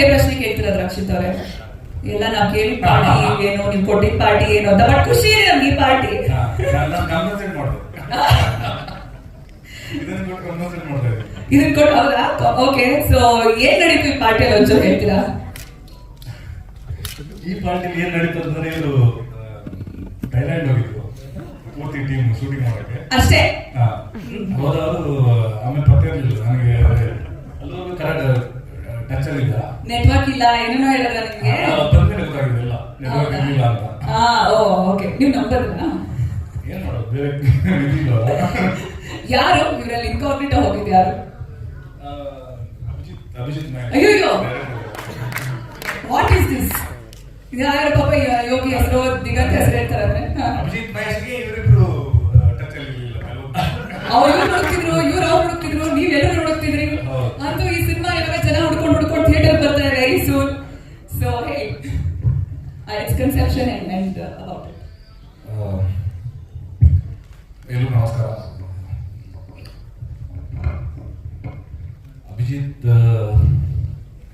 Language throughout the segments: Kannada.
ಇದೇ ಪ್ರಶ್ನೆ ಕೇಳ್ತಿರೋದು ರಕ್ಷಿತ್ ಅವರೇ. ಎಲ್ಲ ನಾವು ಕೇಳಿ ಪಾರ್ಟಿ ಏನು ನಿಮ್ ಕೊಟ್ಟಿದ್ ಪಾರ್ಟಿ ಏನು ಅಂತ ಬಟ್ ಖುಷಿ ಇದೆ ನಮ್ಗೆ ಈ ಪಾರ್ಟಿ. ಇದನ್ನ ಕೊಟ್ಟು ಹೌದಾ? ಓಕೆ ಸೊ ಏನ್ ನಡೀತು ಈ ಪಾರ್ಟಿಯಲ್ಲಿ ಒಂಚೂರು ಹೇಳ್ತೀರಾ? ಈ ಪಾರ್ಟಿ ಏನ್ ನಡೀತು ಅಂದ್ರೆ ಇದು ಥೈಲ್ಯಾಂಡ್ ಹೋಗಿದ್ರು ಪೂರ್ತಿ ಟೀಮ್ ಶೂಟಿಂಗ್ ಮಾಡಕ್ಕೆ. ಅಷ್ಟೇ. ಹೋದವರು ಆಮೇಲೆ ಪತ್ತೆ ಇರಲಿಲ್ಲ ನನಗೆ ಅಲ್ಲೂ ಕರೆಕ್ಟ್ ಟಚ್ ಅಲ್ಲಿ ಇಲ್ಲ ನೆಟ್ವರ್ಕ್ ಇಲ್ಲ ಏನೇನೋ ಹೇಳಿದ್ರ ನಿಮ್ಗೆ? ನೆಟ್ವರ್ಕ್ ಇರಲಿಲ್ಲ ಅಂತ. ಹಾ ಓ ಓಕೆ. ನೀವು ನಂಬರ್ ಏನ್ ಮಾಡೋದು? ಬೇರೆ ಇದಿಲ್ಲ ಯಾರು? ಇವರಲ್ಲಿ ಇನ್ಕಾರ್ಪೊರೇಟ್ ಹೋಗಿದ್ದು ಯಾರು? Abhijit Abhijit Nayak what is this ಯಾರು ಪಾಪ ಯೋಗಿ ಹೆಸರು ದಿಗಂತ ಹೆಸರು ಹೇಳ್ತಾರೆ ಅಭಿಜಿತ್ ಮಹೇಶ್ಗೆ ಇವರಿಬ್ರು ಟಚ್ ಅಲ್ಲಿ ಇರಲಿಲ್ಲ. ಅವ್ರು ಇವ್ರು ಹುಡುಕ್ತಿದ್ರು ಇವ್ರು ಅವ್ರು ಹುಡುಕ್ತಿದ್ರು ನೀವ್ ಎಲ್ಲರೂ ಹುಡುಕ್ತಿದ್ರಿ ಹೌದು. ಅಂತೂ ಈ ಸಿನಿಮಾ ಇವಾಗ ಜನ ಹುಡ್ಕೊಂಡು ಹುಡ್ಕೊಂಡು ಥಿಯೇಟರ್ ಬರ್ತಾರೆ very soon so hey it's and uh, and about ಎಲ್ರಿಗೂ ನಮಸ್ಕಾರ ಅಭಿಜಿತ್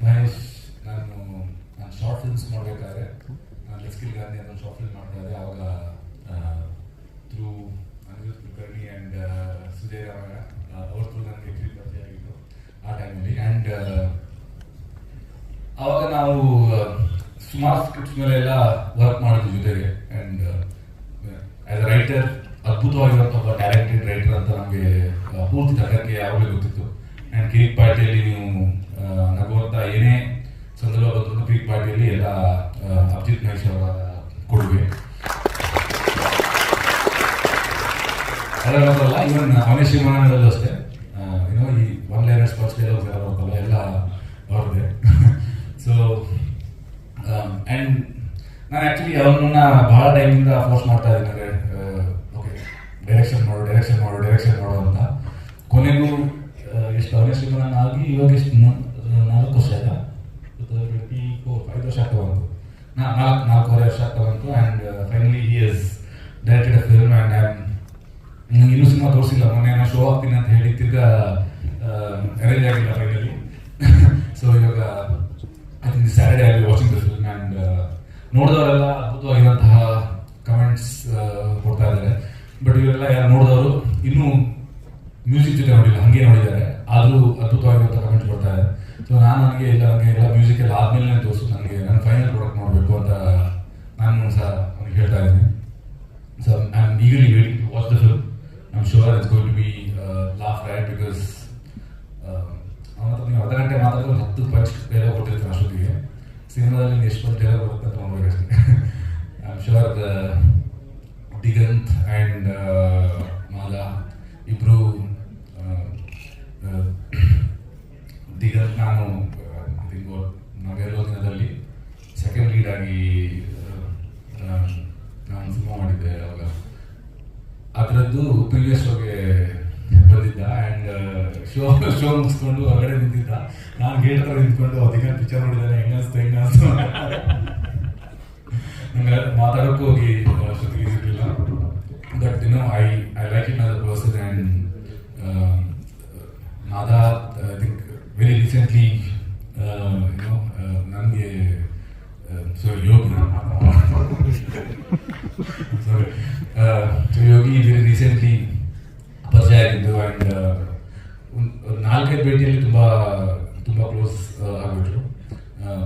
ಮಹೇಶ್ ನಾನು ನಾನು ಶಾರ್ಟ್ ಫಿಲ್ಮ್ಸ್ ಮಾಡಬೇಕಾದ್ರೆ ನಾನು ಲಸ್ಕಿಲ್ ಗಾಂಧಿ ಅಂತ ಶಾರ್ಟ್ ಫಿಲ್ಮ್ ಮಾಡ್ತಾ ಇದ್ದೆ ಆವಾಗ ಥ್ರೂ ಅನಿರುದ್ಧ್ ಕುಲಕರ್ಣಿ ಆ್ಯಂಡ್ ಸುಜಯ್ ರಾಮಯ್ಯ ಅವ್ರ ಥ್ರೂ ನನಗೆ ಆಗಿದ್ದು ಆ ಟೈಮಲ್ಲಿ ಆ್ಯಂಡ್ ಆವಾಗ ನಾವು ಸುಮಾರು ಸ್ಕ್ರಿಪ್ಟ್ಸ್ ಮೇಲೆ ಎಲ್ಲ ವರ್ಕ್ ಮಾಡೋದು ಜೊತೆಗೆ. ಆ್ಯಂಡ್ ಆಸ್ ಅ ರೈಟರ್ ಅದ್ಭುತವಾಗಿರುವಂಥ ಒಬ್ಬ ಟ್ಯಾಲೆಂಟೆಡ್ ರೈಟರ್ ಅಂತ ನಮಗೆ ಪೂರ್ತಿ ತಂಡಕ್ಕೆ ಯಾವಾಗಲೂ ಗೊತ್ತಿತ್ತು. ಆ್ಯಂಡ್ ಕಿರಿಕ್ ಪಾರ್ಟಿಯಲ್ಲಿ ನೀವು ನಗುವಂತ ಏನೇ ಸಂದರ್ಭ ಬಂದರೂ ಕಿರಿಕ್ ಪಾರ್ಟಿಯಲ್ಲಿ ಎಲ್ಲ ಅಭಿಜಿತ್ ಮಹೇಶ್ ಅವರ ಕೊಡುಗೆ. ಅದರಲ್ಲ ಇವನ್ ಮನೆ ಶಿವಮೊಗ್ಗದಲ್ಲೂ ಅಷ್ಟೇ ಏನೋ ಈ ಒನ್ ಲೈನರ್ಸ್ ಫಸ್ಟ್ ಡೈಲಾಗ್ಸ್ ಎಲ್ಲ ಬರ್ತಲ್ಲ ಎಲ್ಲ ಅವ್ರದ್ದೇ ಸೊ ಆ್ಯಂಡ್ ನಾನು ಆ್ಯಕ್ಚುಲಿ ಅವನನ್ನ ಬಹಳ ಟೈಮಿಂದ ಫೋರ್ಸ್ ಮಾಡ್ತಾ ಇದ್ದೀನಿ. ಓಕೆ ಡೈರೆಕ್ಷನ್ ಮಾಡು ಡೈರೆಕ್ಷನ್ ಮಾಡು ಡೈರೆಕ್ಷನ್ ಮಾಡು ಅಂತ. ಕೊನೆಗೂ ಎಷ್ಟು ಅವನೇ ಶಿವಮೊಗ್ಗ ಆಗಿ ಇವಾಗ ಎಷ್ಟು ನಾಲ್ಕು ವರ್ಷ ಆಯ್ತಾ? ಟ್ವೆಂಟಿ ಫೋರ್ ಐದು ವರ್ಷ ಆಗ್ತಾ ಬಂತು. ನಾ, ನಾಲ್ಕು, ನಾಲ್ಕೂವರೆ ವರ್ಷ ಆಗ್ತಾ ಬಂತು and finally he is directed a film and am ನಂಗೆ ಇನ್ನೂ ಸಿನಿಮಾ ತೋರಿಸಿಲ್ಲ. ಮೊನ್ನೆ ನಾನು ಶೋ ಆಗ್ತೀನಿ ಅಂತ ಹೇಳಿ ತಿರ್ಗಾ ಅರೇಂಜ್ ಆಗಿಲ್ಲ ಫೈನಲಿ ಸೊ ಇವಾಗ I think Saturday I watching the film and ನೋಡಿದವರೆಲ್ಲ ಅದ್ಭುತವಾಗಿರುವಂತಹ ಕಮೆಂಟ್ಸ್ ಕೊಡ್ತಾ ಇದ್ದಾರೆ. ಬಟ್ ಇವರೆಲ್ಲ ಯಾರು ನೋಡಿದವರು ಇನ್ನೂ ಮ್ಯೂಸಿಕ್ ಜೊತೆ ನೋಡಿಲ್ಲ ಹಂಗೆ ನೋಡಿದ್ದಾರೆ. ಆದರೂ ಅದ್ಭುತವಾಗಿರುವಂಥ ಕಮೆಂಟ್ಸ್ ಕೊಡ್ತಾ ಇದೆ ಸೊ ನಾನು ನನಗೆ ಇಲ್ಲ ನನಗೆ ಎಲ್ಲ ಮ್ಯೂಸಿಕ್ ಎಲ್ಲ ಆದ್ಮೇಲೆ ತೋರಿಸು ನನಗೆ ನಾನು ಫೈನಲ್ ಪ್ರಾಡಕ್ಟ್ ನೋಡಬೇಕು ಅಂತ ನಾನು ಸಹ ಅವ್ನಿಗೆ ಹೇಳ್ತಾ ಇದ್ದೀನಿ. So I am eagerly waiting to watch the film I'm sure it's going to be uh, because riot because ಅವನ ಅರ್ಧ ಗಂಟೆ ಮಾತಾಡಿದ್ರೆ ಒಂದು ಹತ್ತು ಪಂಚ್ ಸಿನಿಮಾದಲ್ಲಿ ಎಷ್ಟು ಜನ ಬರುತ್ತೆ ನೋಡ್ಬೇಕಷ್ಟೇ I am sure Diganth and Mala ಇಬ್ಬರು ದಿಗಂತ್ ನಾನು ಥಿಂಕ್ ನಾವೆಲ್ಲೋ ದಿನದಲ್ಲಿ ಸೆಕೆಂಡ್ ಲೀಡ್ ಆಗಿ ಆ, ನಾನು ಸಿನಿಮಾ ಮಾಡಿದ್ದೆ ಅವಾಗ. ಅದರದ್ದು ಪ್ರೀವಿಯಸ್ ಶೋಗೆ ಬಂದಿದ್ದ ಆ್ಯಂಡ್ ಶೋ ಶೋ ಮುಗಿಸ್ಕೊಂಡು ಹೊರಗಡೆ ನಿಂತಿದ್ದ ನಾನು ಗೇಟ್ ಹತ್ರ ನಿಂತ್ಕೊಂಡು ಅದಕ್ಕೆ ಪಿಕ್ಚರ್ ನೋಡಿದ್ದಾನೆ ಹೆಂಗಸ್ತು ಹೆಂಗಸ್ತು ನಂಗೆ ಮಾತಾಡೋಕ್ಕೂ ಹೋಗಿ ಅಷ್ಟೊತ್ತಿಗೆ ಸಿಗಲಿಲ್ಲ ಬಟ್ ದಿನ I I like it as person and Nada I think very recently you know ನನಗೆ so Yogi. So Yogi very recently ಪರಿಚಯ ಆಗಿದ್ದು ಆ್ಯಂಡ್ ನಾಲ್ಕೈದು ಭೇಟಿಯಲ್ಲಿ ತುಂಬ ತುಂಬ close ಆಗಿಬಿಟ್ರು.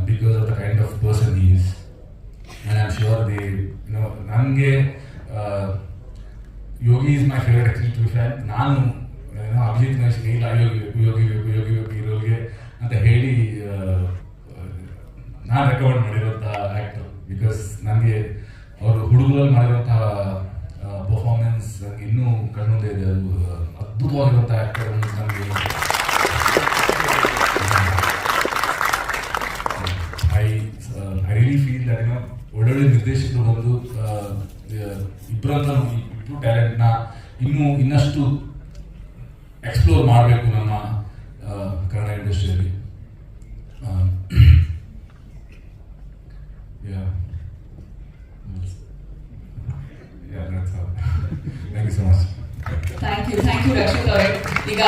Because of the kind of person is I am sure the no ನನಗೆ Yogi is my favourite actually to fan ನಾನು ಏನೋ ಅಭಿಜಿತ್ ಮಹೇಶ್ಗೆ ಇಲ್ಲ, ಯೋಗಿ ಯೋಗಿ ಯೋಗಿ ಯೋಗಿ ಯೋಗಿ ಇರೋರಿಗೆ ಅಂತ ಹೇಳಿ ನಾನು ರೆಕಮೆಂಡ್ ಮಾಡಿರೋಂಥ ಆ್ಯಕ್ಟರ್ ಬಿಕಾಸ್ ನನಗೆ ಅವರು ಹುಡುಗರಲ್ಲಿ ಮಾಡಿರೋಂಥ ಪರ್ಫಾರ್ಮೆನ್ಸ್ ಪರ್ಫಾರ್ಮೆನ್ಸ್ uh, ಇನ್ನೂ ಕಣ್ಣುಂದೇ ಇದೆ. ಅದು ಅದ್ಭುತವಾಗಿರುವಂಥ ಆ್ಯಕ್ಟರ್ ನನಗೆ I I really feel that ಏನೋ ಒಳ್ಳೊಳ್ಳೆ ನಿರ್ದೇಶಕರು ಬಂದು ಇಬ್ಬರಂತ ಇಬ್ಬರು ಟ್ಯಾಲೆಂಟ್ನ ಇನ್ನೂ ಇನ್ನಷ್ಟು ಎಕ್ಸ್ಪ್ಲೋರ್ ಮಾಡಬೇಕು ನಮ್ಮ ಕನ್ನಡ ಇಂಡಸ್ಟ್ರಿಯಲ್ಲಿ థ్యాంక్ యూ లక్ష్మి గారు ఇక